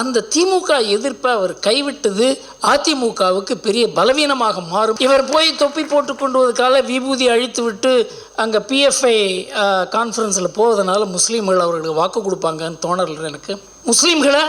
அந்த திமுக எதிர்ப்பை அவர் கைவிட்டது அதிமுகவுக்கு பெரிய பலவீனமாக மாறும். இவர் போய் தொப்பி போட்டு கொண்டுவதற்காக விபூதி அழித்து விட்டு அங்கே பிஎஃப்ஐ கான்ஃபரன்ஸில் போவதனால முஸ்லீம்கள் அவர்களுக்கு வாக்கு கொடுப்பாங்கன்னு தோணல எனக்கு. முஸ்லீம்களை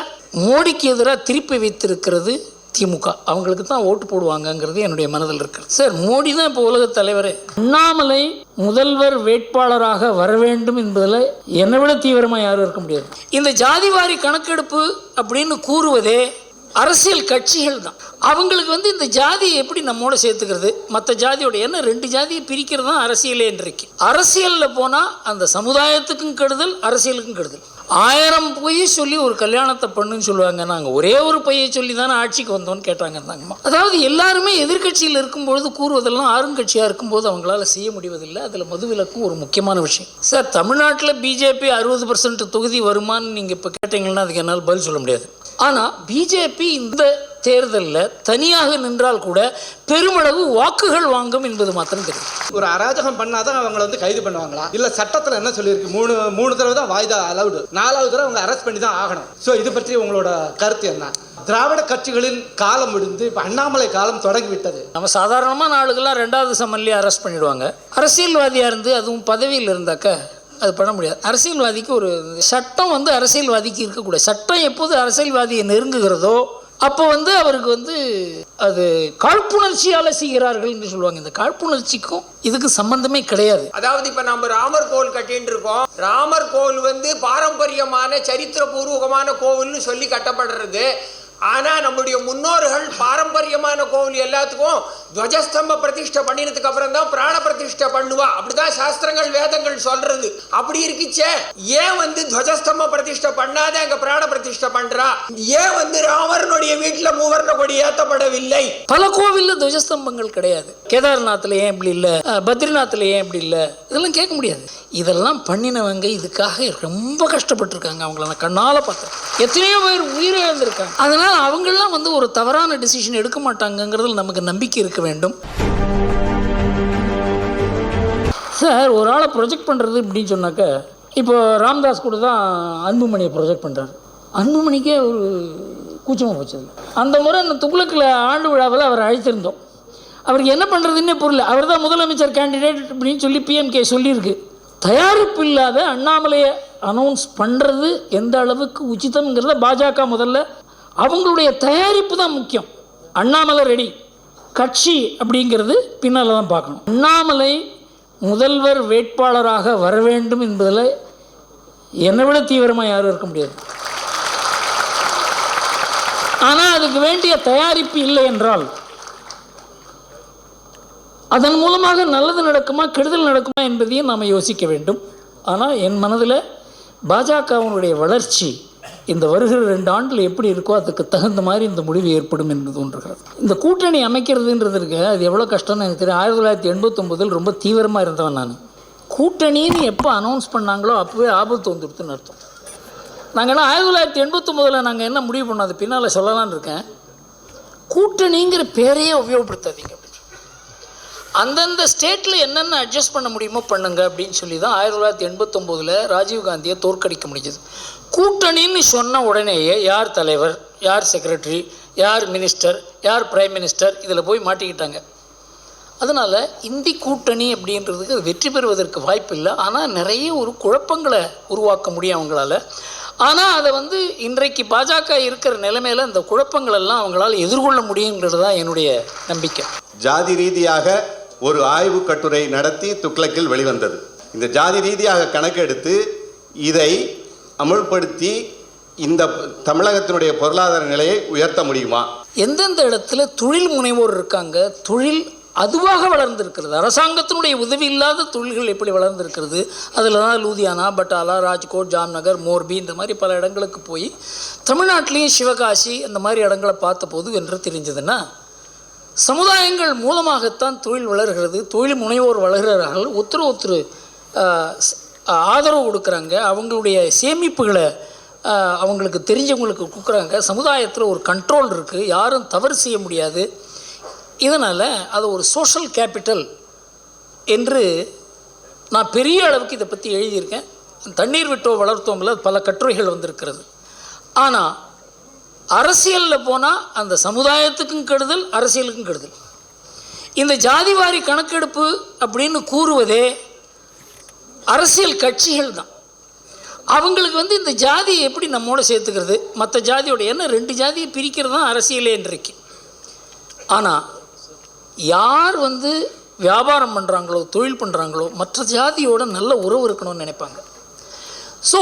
மோடிக்கு எதிராக திருப்பி வைத்திருக்கிறது திமுக. அவங்களுக்கு தான் ஓட்டு போடுவாங்கங்கிறது என்னுடைய மனதில் இருக்கிறது. சார் மோடி தான் இப்போ உலகத் தலைவர். அண்ணாமலை முதல்வர் வேட்பாளராக வர வேண்டும் என்பதில் என்னை விட தீவிரமாக யாரும் இருக்க முடியாது. இந்த ஜாதிவாரி கணக்கெடுப்பு அப்படின்னு கூறுவதே அரசியல் கட்சிகள் தான். அவங்களுக்கு வந்து இந்த ஜாதியை எப்படி நம்மோட சேர்த்துக்கிறது? மற்ற ஜாதியோட என்ன? ரெண்டு ஜாதியை பிரிக்கிறது தான் அரசியலே இன்றைக்கு. அரசியலில் போனால் அந்த சமுதாயத்துக்கும் கெடுதல் அரசியலுக்கும் கெடுதல். ஆயிரம் பொய் சொல்லி ஒரு கல்யாணத்தை பண்ணுன்னு சொல்லுவாங்க. நாங்கள் ஒரே ஒரு பொய்யை சொல்லி தானே ஆட்சிக்கு வந்தோம்னு கேட்டாங்க தாங்கம்மா அதாவது எல்லாருமே எதிர்க்கட்சியில் இருக்கும்பொழுது கூறுவதெல்லாம் ஆளுங்கட்சியாக இருக்கும்போது அவங்களால செய்ய முடிவதில்லை. அதில் மதுவிலக்கும் ஒரு முக்கியமான விஷயம். சார் தமிழ்நாட்டில் பிஜேபி அறுபது பர்சன்ட் தொகுதி வருமான்னு நீங்கள் இப்போ கேட்டீங்கன்னா அதுக்கு என்னால் பதில் சொல்ல முடியாது. ஆனால் பிஜேபி இந்த தேர்தலில் தனியாக நின்றால் கூட பெருமளவு வாக்குகள் வாங்கும் என்பது மாத்திரம் தெரியும். ஒரு அராஜகம் பண்ணாதான் அவங்கள வந்து கைது பண்ணுவாங்களா? இல்ல சட்டத்துல என்ன சொல்லியிருக்கு? மூணு மூணு தடவை தான் வாய்தா அலவுடு நாலாவது தடவை அவங்க அரெஸ்ட் பண்ணி தான் ஆகணும். ஸோ இது பற்றி உங்களோட கருத்து என்ன? திராவிட கட்சிகளின் காலம் முடிந்து இப்போ அண்ணாமலை காலம் தொடங்கி விட்டது நம்ம சாதாரணமான ஆளுகள்லாம் ரெண்டாவது சம்மன்லேயே அரெஸ்ட் பண்ணிடுவாங்க. அரசியல்வாதியாக இருந்து அதுவும் பதவியில் இருந்தாக்க அது பண்ண முடியாது. அரசியல்வாதிக்கு ஒரு சட்டம் வந்து அரசியல்வாதிக்கு இருக்கக்கூடாது. சட்டம் எப்போது அரசியல்வாதியை நெருங்குகிறதோ அப்போ வந்து அவருக்கு வந்து அது காழ்ப்புணர்ச்சியால் செய்கிறார்கள் என்று சொல்லுவாங்க. இந்த காழ்ப்புணர்ச்சிக்கும் இதுக்கு சம்பந்தமே கிடையாது. அதாவது இப்ப நம்ம ராமர் கோவில் கட்டின்னு இருக்கோம். ராமர் கோவில் வந்து பாரம்பரியமான சரித்திரபூர்வகமான கோவில்னு சொல்லி கட்டப்படுறது. ஆனால் நம்முடைய முன்னோர்கள் பாரம்பரியமான கோவில் எல்லாத்துக்கும் துவஜஸ்தம்ப பிரதிஷ்டை பண்ணினதுக்கு அப்புறம் தான் பிராண பிரதிஷ்டை பண்ணுவா. அப்படிதான் சாஸ்திரங்கள் வேதங்கள் சொல்றது. அப்படி இருக்குச்சே. ஏன் வந்து துவஜஸ்தம்ப பிரதிஷ்டை பண்ணாத அங்க பிராண பிரதிஷ்டை பண்றா? ஏன் வந்து ராமரனுடைய வீட்டுல மூவர்ண கொடி ஏத்தப்படவில்லை? பல கோவில்ல துவஜஸ்தம்பங்கள் கிடையாது. கேதார்நாத்ல ஏன் இப்படி இல்லை? பத்ரிநாத்ல ஏன் இப்படி இல்லை? இதெல்லாம் கேட்க முடியாது. இதெல்லாம் பண்ணினவங்க இதுக்காக ரொம்ப கஷ்டப்பட்டிருக்காங்க. அவங்கள நான் கண்ணால் பார்த்தேன். எத்தனையோ பேர் உயிரை இழந்திருக்காங்க அதனால் ஆனால் அவங்கெல்லாம் வந்து ஒரு தவறான டிசிஷன் எடுக்க மாட்டாங்கங்கிறதுல நமக்கு நம்பிக்கை இருக்க வேண்டும். சார் ஒரு ஆளை ப்ரொஜெக்ட் பண்ணுறது இப்படின்னு சொன்னாக்க இப்போ ராம்தாஸ் கூட தான் அன்புமணியை ப்ரொஜெக்ட் பண்ணுறாரு அன்புமணிக்கே ஒரு கூச்சமாக போச்சது அந்த முறை இந்த துக்ளக்கில் ஆண்டு விழாவில் அவர் அழைத்திருந்தோம். அவருக்கு என்ன பண்ணுறதுன்னே புரியல. அவர் தான் முதலமைச்சர் கேண்டிடேட் அப்படின்னு சொல்லி பிஎம்கே சொல்லியிருக்கு. தயாரிப்பு இல்லாத அண்ணாமலையை அனௌன்ஸ் பண்ணுறது எந்த அளவுக்கு உச்சிதம்ங்கிறத பாஜக முதல்ல அவங்களுடைய தயாரிப்பு தான் முக்கியம். அண்ணாமலை ரெடி. கட்சி அப்படிங்கிறது பின்னால் தான் பார்க்கணும். அண்ணாமலை முதல்வர் வேட்பாளராக வர வேண்டும் என்பதில் என்னை விட தீவிரமாக யாரும் இருக்க முடியாது. ஆனால் அதுக்கு வேண்டிய தயாரிப்பு இல்லை என்றால் அதன் மூலமாக நல்லது நடக்குமா கெடுதல் நடக்குமா என்பதையும் நாம் யோசிக்க வேண்டும். ஆனால் என் மனதில் பாஜகவினுடைய வளர்ச்சி இந்த வருகிற ரெண்டு ஆண்டில் எப்படி இருக்கோ அதுக்கு தகுந்த மாதிரி இந்த முடிவு ஏற்படும் என்று தோன்றுகிறது. இந்த கூட்டணி அமைக்கிறதுன்றது இருக்கு. அது எவ்வளோ கஷ்டம்னு எனக்கு தெரியும். ஆயிரத்தி தொள்ளாயிரத்தி எண்பத்தொம்போதில் ரொம்ப தீவிரமாக இருந்தவன் நான். கூட்டணின்னு எப்போ அனௌன்ஸ் பண்ணாங்களோ அப்போவே ஆபத்து வந்துடுத்துன்னு அர்த்தம். நாங்கள்லாம் ஆயிரத்தி தொள்ளாயிரத்தி எண்பத்தொம்போதில் நாங்கள் என்ன முடிவு பண்ணோம்? அது பின்னால் சொல்லலான்னு இருக்கேன். கூட்டணிங்கிற பேரையே உபயோகப்படுத்தாதீங்க அந்தந்த ஸ்டேட்டில் என்னென்ன அட்ஜஸ்ட் பண்ண முடியுமோ பண்ணுங்க அப்படின்னு சொல்லி தான் ஆயிரத்தி தொள்ளாயிரத்தி எண்பத்தொம்போதில் ராஜீவ்காந்தியை தோற்கடிக்க முடிஞ்சது. கூட்டணின்னு சொன்ன உடனேயே யார் தலைவர் யார் செக்ரட்டரி யார் மினிஸ்டர் யார் பிரைம் மினிஸ்டர் இதில் போய் மாட்டிக்கிட்டாங்க. அதனால் இந்தி கூட்டணி அப்படின்றதுக்கு வெற்றி பெறுவதற்கு வாய்ப்பு இல்லை. ஆனால் நிறைய ஒரு குழப்பங்களை உருவாக்க முடியும் அவங்களால. ஆனால் அதை வந்து இன்றைக்கு பாஜக இருக்கிற நிலைமையில் அந்த குழப்பங்கள் எல்லாம் எதிர்கொள்ள முடியுங்கிறது தான் என்னுடைய நம்பிக்கை. ஜாதி ரீதியாக ஒரு ஆய்வு கட்டுரை நடத்தி துக்ளக்கில் வெளிவந்தது. இந்த ஜாதி ரீதியாக கணக்கெடுத்து இதை அமுல்படுத்தி இந்த தமிழகத்தினுடைய பொருளாதார நிலையை உயர்த்த முடியுமா? எந்தெந்த இடத்துல தொழில் முனைவோர் இருக்காங்க தொழில் அதுவாக வளர்ந்திருக்கிறது அரசாங்கத்தினுடைய உதவி இல்லாத தொழில்கள் எப்படி வளர்ந்திருக்கிறது அதில் தான் லூதியானா பட்டாலா ராஜ்கோட் ஜாம்நகர் மோர்பி இந்த மாதிரி பல இடங்களுக்கு போய் தமிழ்நாட்டிலையும் சிவகாசி அந்த மாதிரி இடங்களை பார்த்தபோது என்று தெரிஞ்சதுன்னா சமுதாயங்கள் மூலமாகத்தான் தொழில் வளர்கிறது தொழில் முனைவோர் வளர்கிறார்கள் ஒருத்தர் ஒருத்தர் ஆதரவு கொடுக்குறாங்க. அவங்களுடைய சேமிப்புகளை அவங்களுக்கு தெரிஞ்சவங்களுக்கு கொடுக்குறாங்க. சமுதாயத்தில் ஒரு கண்ட்ரோல் இருக்குது யாரும் தவறு செய்ய முடியாது. இதனால் அது ஒரு சோஷல் கேபிட்டல் என்று நான் பெரிய அளவுக்கு இதை பற்றி எழுதியிருக்கேன். தண்ணீர் விட்டோ வளர்த்தோம்ல பல கட்டுரைகள் வந்திருக்கிறது. ஆனால் அரசியலில் போனால் அந்த சமுதாயத்துக்கும் கெடுதல் அரசியலுக்கும் கெடுதல். இந்த ஜாதிவாரி கணக்கெடுப்பு அப்படின்னு கூறுவதே அரசியல் கட்சிகள் தான். அவங்களுக்கு வந்து இந்த ஜாதியை எப்படி நம்மோட சேர்த்துக்கிறது? மற்ற ஜாதியோட என்ன? ரெண்டு ஜாதியை பிரிக்கிறது தான் அரசியலே இன்றைக்கு. ஆனால் யார் வந்து வியாபாரம் பண்ணுறாங்களோ தொழில் பண்ணுறாங்களோ மற்ற ஜாதியோட நல்ல உறவு இருக்கணும்னு நினைப்பாங்க. ஸோ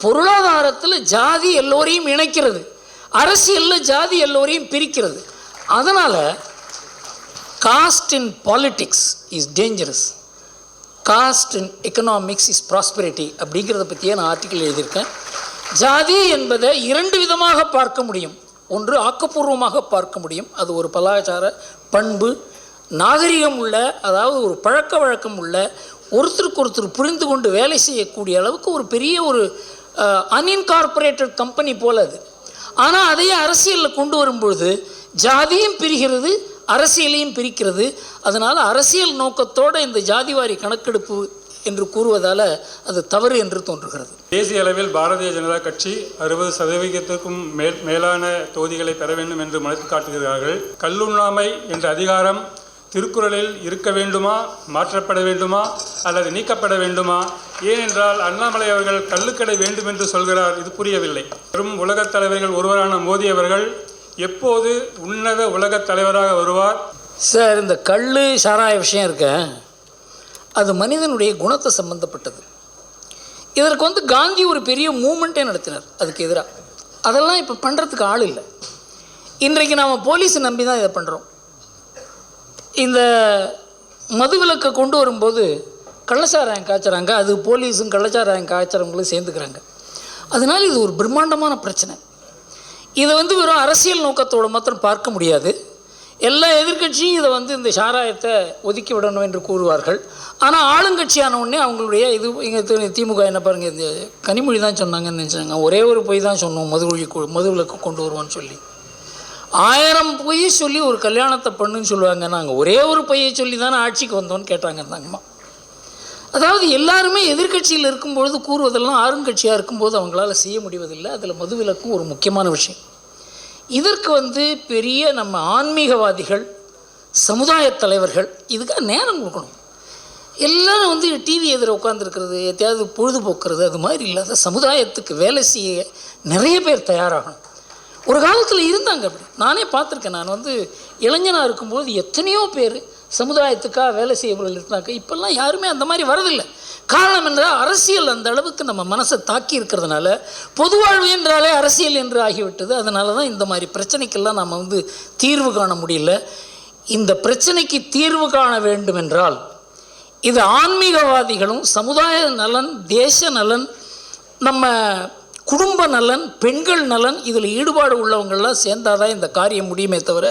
பொருளாதாரத்தில் ஜாதி எல்லோரையும் இணைக்கிறது. அரசியலில் ஜாதி எல்லோரையும் பிரிக்கிறது. அதனால் caste in politics is dangerous caste in economics is prosperity அப்படிங்கிறத பற்றியே நான் ஆர்டிக்கல் எழுதியிருக்கேன். ஜாதி என்பதை இரண்டு விதமாக பார்க்க முடியும். ஒன்று ஆக்கப்பூர்வமாக பார்க்க முடியும். அது ஒரு பலாச்சார பண்பு. நாகரிகம் உள்ள அதாவது ஒரு பழக்க வழக்கம் உள்ள ஒருத்தருக்கு ஒருத்தர் புரிந்து கொண்டு வேலை செய்யக்கூடிய அளவுக்கு ஒரு பெரிய ஒரு அன்இன்கார்பரேட்டட் கம்பெனி போல அது. ஆனால் அதையே அரசியலில் கொண்டு வரும்பொழுது ஜாதியும் பிரிகிறது அரசியலையும் பிரிக்கிறது. அதனால் அரசியல் நோக்கத்தோடு இந்த ஜாதிவாரி கணக்கெடுப்பு என்று கூறுவதால் அது தவறு என்று தோன்றுகிறது. தேசிய அளவில் பாரதிய ஜனதா கட்சி அறுபது சதவீதத்திற்கும் மேல் மேலான தொகுதிகளை பெற வேண்டும் என்று மனத்து காட்டுகிறார்கள். கல்லுண்ணாமை என்ற அதிகாரம் திருக்குறளில் இருக்க வேண்டுமா மாற்றப்பட வேண்டுமா அல்லது நீக்கப்பட வேண்டுமா? ஏனென்றால் அண்ணாமலை அவர்கள் கள்ளுக்கடை வேண்டும் என்று சொல்கிறார் இது புரியவில்லை. பெரும் உலகத் தலைவர்கள் ஒருவரான மோடி அவர்கள் எப்போது உன்னத உலக தலைவராக வருவார்? சார் இந்த கல் சாராய விஷயம் இருக்க அது மனிதனுடைய குணத்தை சம்பந்தப்பட்டது. இதற்கு வந்து காந்தி ஒரு பெரிய மூமெண்ட்டே நடத்தினார் அதுக்கு எதிராக அதெல்லாம் இப்போ பண்ணுறதுக்கு ஆள் இல்லை. இன்றைக்கு நாம் போலீஸை நம்பி தான் இதை பண்ணுறோம் இந்த மதுவிலக்கை கொண்டு வரும்போது கள்ளச்சாராயம் காய்ச்சறாங்க அது போலீஸும் கள்ளச்சாராயம் காய்ச்சறவங்களும் சேர்ந்துக்கிறாங்க. அதனால் இது ஒரு பிரம்மாண்டமான பிரச்சனை. இதை வந்து வெறும் அரசியல் நோக்கத்தோடு மாத்திரம் பார்க்க முடியாது. எல்லா எதிர்க்கட்சியும் இதை வந்து இந்த சாராயத்தை ஒதுக்கி விடணும் என்று கூறுவார்கள். ஆனால் ஆளுங்கட்சியான உடனே அவங்களுடைய இது இங்கே திமுக என்ன பாருங்கள் இந்த கனிமொழி தான் சொன்னாங்கன்னு நினச்சாங்க. ஒரே ஒரு பொய் தான் சொன்னோம் மதுவழி மதுவிலக்கு கொண்டு வருவோன்னு சொல்லி. ஆயிரம் பொய் சொல்லி ஒரு கல்யாணத்தை பண்ணுன்னு சொல்லுவாங்க. நாங்கள் ஒரே ஒரு பொய்யை சொல்லி தானே ஆட்சிக்கு வந்தோன்னு கேட்டாங்க தாங்கம்மா அதாவது எல்லாருமே எதிர்க்கட்சியில் இருக்கும்பொழுது கூறுவதெல்லாம் ஆளுங்கட்சியாக இருக்கும்போது அவங்களால செய்ய முடிவதில்லை. அதில் மதுவிலக்கும் ஒரு முக்கியமான விஷயம். இதற்கு வந்து பெரிய நம்ம ஆன்மீகவாதிகள் சமுதாய தலைவர்கள் இதுக்காக நேரம் கொடுக்கணும். எல்லாரும் வந்து டிவி எதிர உட்காந்துருக்கிறது எத்தையாவது பொழுதுபோக்குறது அது மாதிரி இல்லாத சமுதாயத்துக்கு வேலை செய்ய நிறைய பேர் தயாராகணும். ஒரு காலத்தில் இருந்தாங்க அப்படி. நானே பார்த்துருக்கேன். நான் வந்து இளைஞனாக இருக்கும்போது எத்தனையோ பேர் சமுதாயத்துக்காக வேலை செய்யவர்கள் இருந்தாங்க. இப்போல்லாம் யாருமே அந்த மாதிரி வரதில்லை. காரணம் என்றால் அரசியல் அந்த அளவுக்கு நம்ம மனசை தாக்கி இருக்கிறதுனால பொதுவாழ்வு என்றாலே அரசியல் என்று ஆகிவிட்டது. அதனால தான் இந்த மாதிரி பிரச்சனைக்கெல்லாம் நம்ம வந்து தீர்வு காண முடியல. இந்த பிரச்சனைக்கு தீர்வு காண வேண்டும் என்றால் இது ஆன்மீகவாதிகளும் சமுதாய நலன் தேச நலன் நம்ம குடும்ப நலன் பெண்கள் நலன் இதில் ஈடுபாடு உள்ளவங்கள்லாம் சேர்ந்தால் தான் இந்த காரியம் முடியுமே தவிர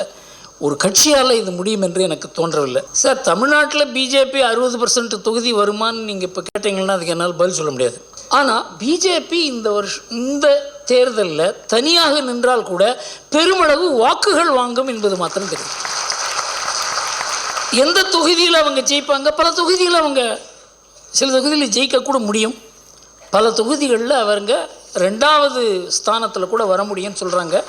ஒரு கட்சியால் இது முடியும் என்று எனக்கு தோன்றவில்லை. சார் தமிழ்நாட்டில் பிஜேபி அறுபது பர்சன்ட் தொகுதி வருமான்னு நீங்கள் இப்போ கேட்டீங்கன்னா அதுக்கு என்னால் பதில் சொல்ல முடியாது. ஆனால் பிஜேபி இந்த வருஷம் இந்த தேர்தலில் தனியாக நின்றால் கூட பெருமளவு வாக்குகள் வாங்கும் என்பது மாத்திரம் தெரியும். எந்த தொகுதியில் அவங்க ஜெயிப்பாங்க? பல தொகுதியில் அவங்க சில தொகுதியில் ஜெயிக்கக்கூட முடியும். பல தொகுதிகளில் அவங்க ரெண்டாவது ஸ்தானத்தில் கூட வர முடியும்னு சொல்கிறாங்க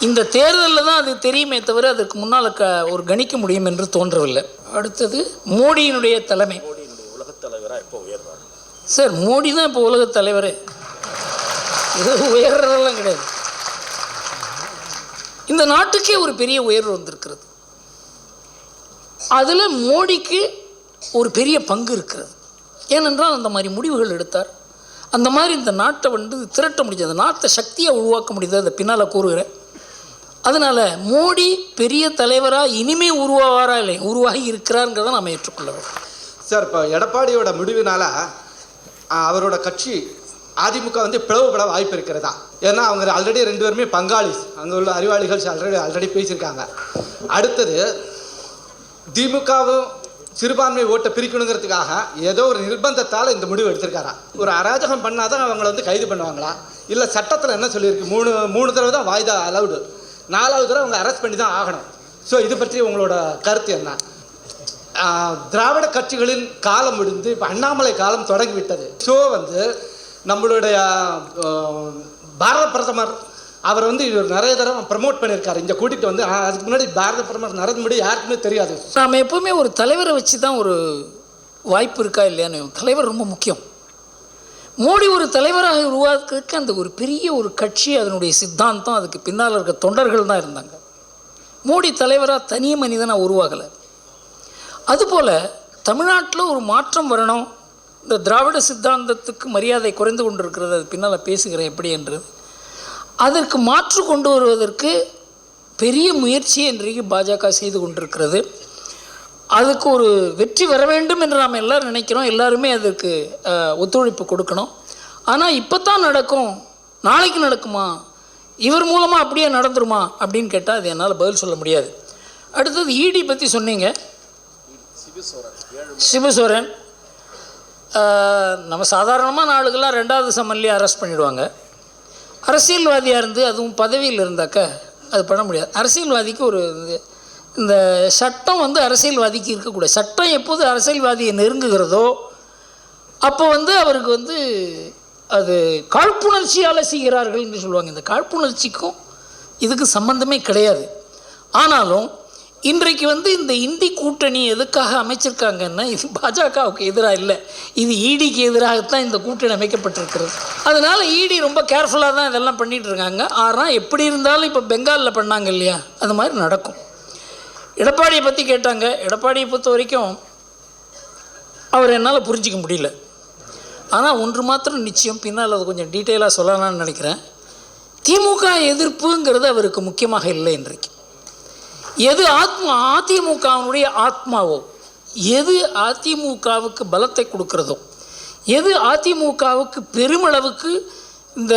இந்த தேர்தலில் தான் அது தெரியுமே தவிர அதுக்கு முன்னால் க ஒரு கணிக்க முடியும் என்று தோன்றவில்லை. அடுத்தது மோடியினுடைய தலைமை. சார் மோடி தான் இப்போ உலகத் தலைவரே. இது உயர்றதெல்லாம் கிடையாது. இந்த நாட்டுக்கே ஒரு பெரிய உயர்வு வந்திருக்கிறது. அதில் மோடிக்கு ஒரு பெரிய பங்கு இருக்கிறது. ஏனென்றால் அந்த மாதிரி முடிவுகள் எடுத்தார். அந்த மாதிரி இந்த நாட்டை வந்து திரட்ட முடிஞ்சது. அந்த நாட்டை சக்தியை உருவாக்க முடியுது அதை பின்னால் கூறுகிறேன் அதனால் மோடி பெரிய தலைவராக இனிமே உருவாவாரா இல்லை உருவாகி இருக்கிறாருங்கிறத நாம் ஏற்றுக்கொள்ள வேண்டும். சார் இப்போ எடப்பாடியோட முடிவினால் அவரோட கட்சி அதிமுக வந்து பிளவுபட வாய்ப்பு இருக்கிறதா? ஏன்னா அவங்க ஆல்ரெடி ரெண்டு பேருமே பங்காளி. அங்கே உள்ள அறிவாளிகள் ஆல்ரெடி ஆல்ரெடி பேசியிருக்காங்க. அடுத்தது திமுகவும் சிறுபான்மை ஓட்டை பிரிக்கணுங்கிறதுக்காக ஏதோ ஒரு நிர்பந்தத்தால் இந்த முடிவு எடுத்திருக்காரா? ஒரு அராஜகம் பண்ணாதான் அவங்கள வந்து கைது பண்ணுவாங்களா? இல்லை சட்டத்தில் என்ன சொல்லியிருக்கு? மூணு மூணு தடவை தான் வாய்தா அலவுடு நாலாவது தடவை அவங்க அரெஸ்ட் பண்ணி தான் ஆகணும். ஸோ இது பற்றி உங்களோட கருத்து என்ன? திராவிட கட்சிகளின் காலம் முடிந்து இப்போ அண்ணாமலை காலம் தொடங்கிவிட்டது. ஸோ வந்து நம்மளுடைய பாரத பிரதமர் அவர் வந்து இவர் நிறைய தடவை ப்ரமோட் பண்ணியிருக்காரு. இங்கே கூட்டிகிட்டு வந்து அதுக்கு முன்னாடி பாரத பிரதமர் நரேந்திர மோடி யாருக்குமே தெரியாது. நாம் எப்போவுமே ஒரு தலைவரை வச்சு தான் ஒரு வாய்ப்பு இருக்கா இல்லையான்னு தலைவர் ரொம்ப முக்கியம். மோடி ஒரு தலைவராக உருவாக்குறதுக்கு அந்த ஒரு பெரிய ஒரு கட்சி அதனுடைய சித்தாந்தம் அதுக்கு பின்னால் இருக்க தொண்டர்கள் தான் இருந்தாங்க. மோடி தலைவராக தனி மனிதனாக உருவாகலை. அதுபோல் தமிழ்நாட்டில் ஒரு மாற்றம் வரணும். இந்த திராவிட சித்தாந்தத்துக்கு மரியாதை குறைந்து கொண்டிருக்கிறது அது பின்னால் பேசுகிறேன் எப்படி என்று அதற்கு மாற்று கொண்டு வருவதற்கு பெரிய முயற்சி இன்றைக்கு பாஜக செய்து கொண்டிருக்கிறது. அதுக்கு ஒரு வெற்றி வர வேண்டும் என்று நாம் எல்லோரும் நினைக்கிறோம். எல்லாருமே அதற்கு ஒத்துழைப்பு கொடுக்கணும். ஆனால் இப்போ தான் நடக்கும். நாளைக்கு நடக்குமா? இவர் மூலமாக அப்படியே நடந்துருமா? அப்படின்னு கேட்டால் அது என்னால் பதில் சொல்ல முடியாது. அடுத்தது இடி பற்றி சொன்னீங்க. சிவசோரன் நம்ம சாதாரணமாக நாளுக்கெல்லாம் ரெண்டாவது சம்மன்லேயே அரெஸ்ட் பண்ணிவிடுவாங்க அரசியல்வாதியாக இருந்து அதுவும் பதவியில் இருந்தாக்க அது பண்ண முடியாது. அரசியல்வாதிக்கு ஒரு இது- இந்த சட்டம் வந்து அரசியல்வாதிக்கு இருக்கக்கூடாது. சட்டம் எப்போது அரசியல்வாதியை நெருங்குகிறதோ அப்போ வந்து அவருக்கு வந்து அது காழ்ப்புணர்ச்சியால் செய்கிறார்கள் என்று சொல்லுவாங்க. இந்த காழ்ப்புணர்ச்சிக்கும் இதுக்கு சம்பந்தமே கிடையாது. ஆனாலும் இன்றைக்கு வந்து இந்த இந்தி கூட்டணி எதுக்காக அமைச்சிருக்காங்கன்னா இது பாஜகவுக்கு எதிராக இல்லை. இது ஈடிக்கு எதிராகத்தான் இந்த கூட்டணி அமைக்கப்பட்டிருக்கிறது. அதனால் ஈடி ரொம்ப கேர்ஃபுல்லாக தான் இதெல்லாம் பண்ணிட்டு இருக்காங்க ஆனால் எப்படி இருந்தாலும் இப்போ பெங்காலில் பண்ணாங்க இல்லையா? அது மாதிரி நடக்கும். எடப்பாடியை பற்றி கேட்டாங்க. எடப்பாடியை பொறுத்த வரைக்கும் அவர் என்னால் புரிஞ்சிக்க முடியல. ஆனால் ஒன்று மாத்திரம் நிச்சயம் பின்னால் அது கொஞ்சம் டீட்டெயிலாக சொல்லலாம்னு நினைக்கிறேன். திமுக எதிர்ப்புங்கிறது அவருக்கு முக்கியமாக இல்லை இன்றைக்கு. எது ஆத்மா அதிமுகவினுடைய ஆத்மாவோ எது அதிமுகவுக்கு பலத்தை கொடுக்கிறதோ எது அதிமுகவுக்கு பெருமளவுக்கு இந்த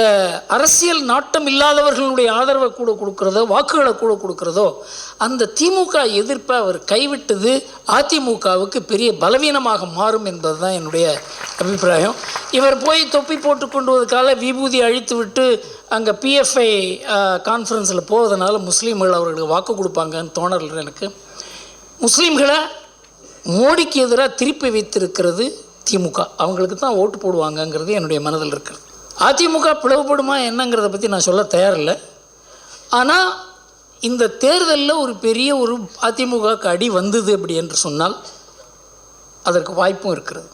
அரசியல் நாட்டம் இல்லாதவர்களுடைய ஆதரவை கூட கொடுக்கிறதோ வாக்குகளை கூட கொடுக்கிறதோ அந்த திமுக எதிர்ப்பை அவர் கைவிட்டது அதிமுகவுக்கு பெரிய பலவீனமாக மாறும் என்பது தான் என்னுடைய அபிப்பிராயம். இவர் போய் தொப்பி போட்டு கொண்டு வதற்கால விபூதி அழித்து விட்டு அங்கே பிஎஃப்ஐ கான்ஃபரன்ஸில் போவதனால முஸ்லீம்கள் அவர்களுக்கு வாக்கு கொடுப்பாங்கன்னு தோணல எனக்கு. முஸ்லீம்களை மோடிக்கு எதிராக திருப்பி வைத்திருக்கிறது திமுக. அவங்களுக்கு தான் ஓட்டு போடுவாங்கங்கிறது என்னுடைய மனதில் இருக்கிறது. அதிமுக பிளவுபடுமா என்னங்கிறத பற்றி நான் சொல்ல தயாரில்லை ஆனால் இந்த தேர்தலில் ஒரு பெரிய ஒரு அதிமுகவுக்கு அடி வந்தது அப்படி என்று சொன்னால் அதற்கு வாய்ப்பும் இருக்கிறது.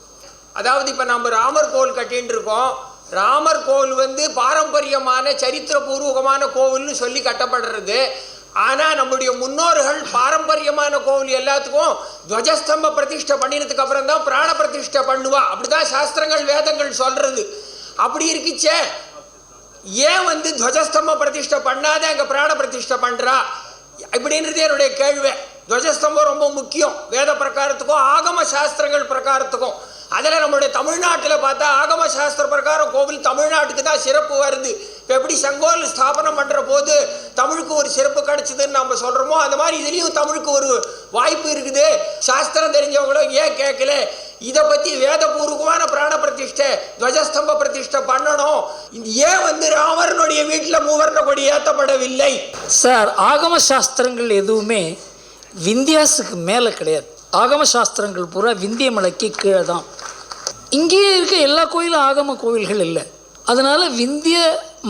அதாவது இப்போ நம்ம ராமர் கோவில் கட்டின்னு இருக்கோம். ராமர் கோவில் வந்து பாரம்பரியமான சரித்திரபூர்வகமான கோவில்னு சொல்லி கட்டப்படுறது. ஆனால் நம்முடைய முன்னோர்கள் பாரம்பரியமான கோவில் எல்லாத்துக்கும் துவஜஸ்தம்ப பிரதிஷ்டை பண்ணினதுக்கு அப்புறம் தான் பிராண பிரதிஷ்டை பண்ணுவா. அப்படிதான் சாஸ்திரங்கள் வேதங்கள் சொல்றது. அப்படி இருக்குச்சே. ஏன் வந்து துவஜஸ்தம்ப பிரதிஷ்டை பண்ணாத அங்கே பிராண பிரதிஷ்டை பண்ணுறா இப்படின்றது என்னுடைய கேள்வி. துவஜஸ்தம்பம் ரொம்ப முக்கியம். வேத பிரகாரத்துக்கும் ஆகம சாஸ்திரங்கள் பிரகாரத்துக்கும். அதில் நம்மளுடைய தமிழ்நாட்டில் பார்த்தா ஆகம சாஸ்திர பிரகாரம் கோவில் தமிழ்நாட்டுக்கு தான் சிறப்பு வருது. இப்போ எப்படி செங்கோல் ஸ்தாபனம் பண்ணுற போது தமிழுக்கு ஒரு சிறப்பு கிடைச்சதுன்னு நம்ம சொல்கிறோமோ அந்த மாதிரி இதுலேயும் தமிழுக்கு ஒரு வாய்ப்பு இருக்குது. சாஸ்திரம் தெரிஞ்சவங்களும் ஏன் கேட்கல? இதை பற்றி வேதபூர்வமான பிராண பிரதிஷ்டை துவஜஸ்தம்ப பிரதிஷ்டை பண்ணணும். இந்த ஏன் வந்து ராமரனுடைய வீட்டில் மூவர்ண கொடி ஏற்றப்படவில்லை சார் ஆகம சாஸ்திரங்கள் எதுவுமே விந்தியாசுக்கு மேலே கிடையாது. ஆகம சாஸ்திரங்கள் பூரா விந்திய மலைக்கு கீழே தான். இங்கேயே இருக்க எல்லா கோயிலும் ஆகம கோவில்கள் இல்லை. அதனால் விந்திய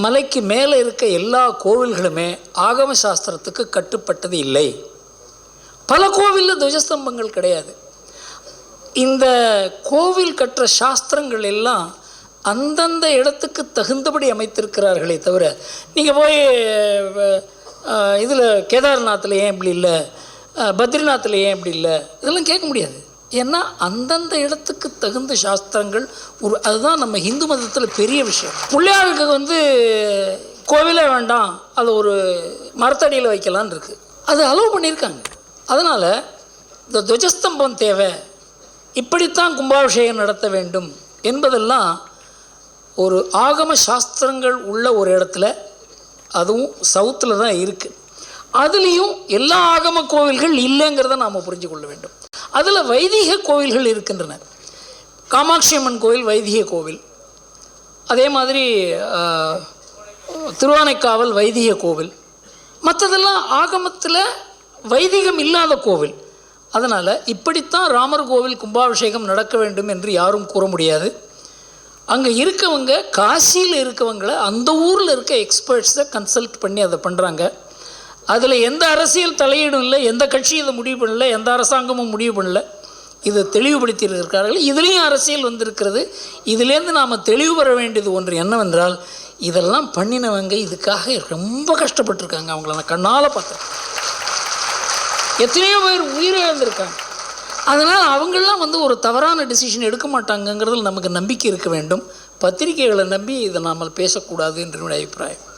மலைக்கு மேலே இருக்க எல்லா கோவில்களுமே ஆகம சாஸ்திரத்துக்கு கட்டுப்பட்டது இல்லை. பல கோவிலில் துவஜஸ்தம்பங்கள் கிடையாது. இந்த கோவில் கற்ற சாஸ்திரங்கள் எல்லாம் அந்தந்த இடத்துக்கு தகுந்தபடி அமைத்திருக்கிறார்களே தவிர நீங்கள் போய் இதில் கேதார்நாத்தில் ஏன் இப்படி இல்லை? பத்ரிநாத்தில் ஏன் இப்படி இல்லை? இதெல்லாம் கேட்க முடியாது. ஏன்னா அந்தந்த இடத்துக்கு தகுந்த சாஸ்திரங்கள் ஒரு அதுதான் நம்ம ஹிந்து மதத்தில் பெரிய விஷயம். பிள்ளையாருக்கு வந்து கோவிலே வேண்டாம் அது ஒரு மரத்தடியில் வைக்கலான்னு இருக்குது அது அலோவ் பண்ணியிருக்காங்க. அதனால் இந்த துவஜஸ்தம்பம் தேவை. இப்படித்தான் கும்பாபிஷேகம் நடத்த வேண்டும் என்பதெல்லாம் ஒரு ஆகம சாஸ்திரங்கள் உள்ள ஒரு இடத்துல அதுவும் சவுத்தில் தான் இருக்குது அதுலேயும் எல்லா ஆகம கோவில்கள் இல்லைங்கிறத நாம் புரிஞ்சு கொள்ள வேண்டும். அதில் வைதிக கோவில்கள் இருக்கின்றன. காமாட்சி அம்மன் கோவில் வைதிக கோவில். அதே மாதிரி திருவானைக்காவல் வைதிக கோவில். மற்றதெல்லாம் ஆகமத்தில் வைதிகம் இல்லாத கோவில். அதனால் இப்படித்தான் ராமர் கோவில் கும்பாபிஷேகம் நடக்க வேண்டும் என்று யாரும் கூற முடியாது. அங்கே இருக்கவங்க காசியில் இருக்கவங்கள அந்த ஊரில் இருக்க எக்ஸ்பர்ட்ஸை கன்சல்ட் பண்ணி அதை பண்ணுறாங்க அதில் எந்த அரசியல் தலையீடும் இல்லை எந்த கட்சியும் இதை முடிவு பண்ணல எந்த அரசாங்கமும் முடிவு பண்ணல. இதை தெளிவுபடுத்தி இருக்கிறார்கள் இதுலேயும் அரசியல் வந்திருக்கிறது. இதுலேருந்து நாம் தெளிவு பெற வேண்டியது ஒன்று என்னவென்றால் இதெல்லாம் பண்ணினவங்க இதுக்காக ரொம்ப கஷ்டப்பட்டிருக்காங்க. அவங்கள நான் கண்ணால் பார்த்தேன். எத்தனையோ பேர் உயிரிழந்திருக்காங்க. அதனால் அவங்களாம் வந்து ஒரு தவறான டிசிஷன் எடுக்க மாட்டாங்கங்கிறதுல நமக்கு நம்பிக்கை இருக்க வேண்டும். பத்திரிகைகளை நம்பி இதை நாம் பேசக்கூடாது என்று என்னுடைய அபிப்பிராயம்.